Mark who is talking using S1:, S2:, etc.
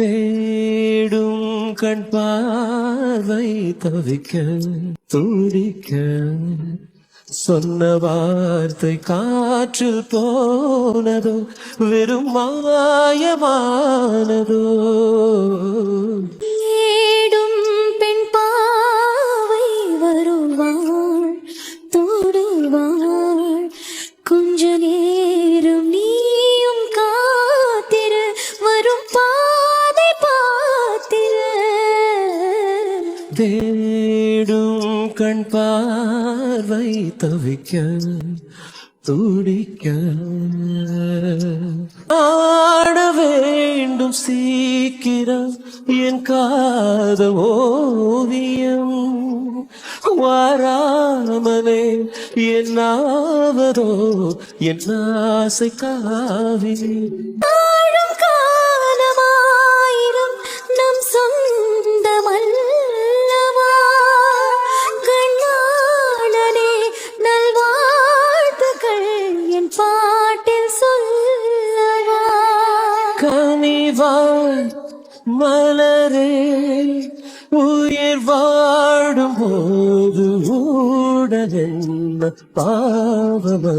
S1: தேடும் கண் பார்வை தவிக்க துடிக்க சொன்ன வார்த்தை காற்றில் போனதோ வெறும் மாயமானதோ.
S2: ஏடும் பெண் பாவை வருவாள் தொடுவாள். கொஞ்ச நேரம் நீயும் காத்திரு வரும் பா
S1: தேடும் கண் பார்வை தவிக்க துடிக்க. ஆட வேண்டும் சீக்கிரம் என் காத ஓவியம். வாராமலே என்னாவதோ என் ஆசை காவியம் கனிவாய் மலரே உயிர் வாடும் போது ஊடகென்ன பாவமல்லவா.